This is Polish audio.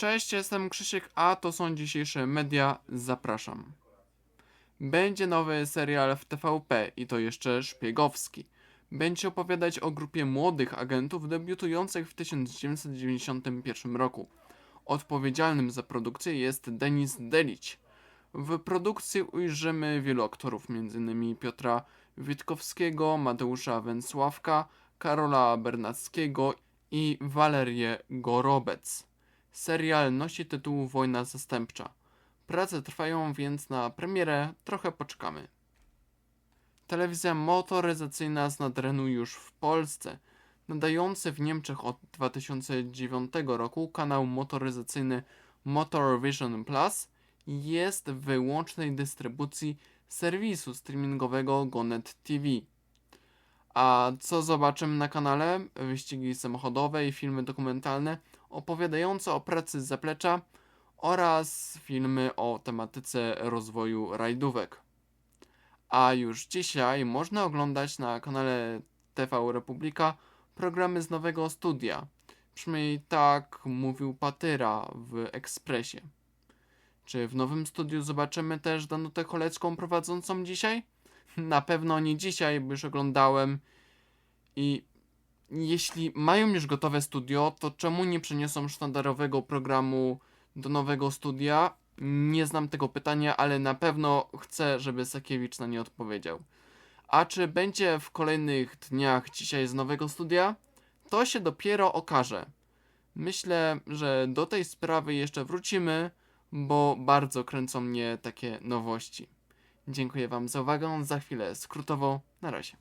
Cześć, jestem Krzysiek, a to są dzisiejsze media. Zapraszam. Będzie nowy serial w TVP i to jeszcze szpiegowski. Będzie opowiadać o grupie młodych agentów debiutujących w 1991 roku. Odpowiedzialnym za produkcję jest Denis Delić. W produkcji ujrzymy wielu aktorów, m.in. Piotra Witkowskiego, Mateusza Węsławka, Karola Bernackiego i Walerię Gorobec. Serial nosi tytuł Wojna Zastępcza. Prace trwają więc na premierę, trochę poczekamy. Telewizja motoryzacyjna z Nadrenu już w Polsce. Nadający w Niemczech od 2009 roku kanał motoryzacyjny Motor Vision Plus jest w wyłącznej dystrybucji serwisu streamingowego Gonet TV. A co zobaczymy na kanale? Wyścigi samochodowe i filmy dokumentalne opowiadające o pracy z zaplecza oraz filmy o tematyce rozwoju rajdówek. A już dzisiaj można oglądać na kanale TV Republika programy z nowego studia. Przynajmniej tak mówił Patyra w Ekspresie. Czy w nowym studiu zobaczymy też Danutę Cholecką prowadzącą dzisiaj? Na pewno nie dzisiaj, bo już oglądałem i jeśli mają już gotowe studio, to czemu nie przeniosą sztandarowego programu do nowego studia? Nie znam tego pytania, ale na pewno chcę, żeby Sakiewicz na nie odpowiedział. A czy będzie w kolejnych dniach dzisiaj z nowego studia? To się dopiero okaże. Myślę, że do tej sprawy jeszcze wrócimy, bo bardzo kręcą mnie takie nowości. Dziękuję Wam za uwagę. Za chwilę skrótowo. Na razie.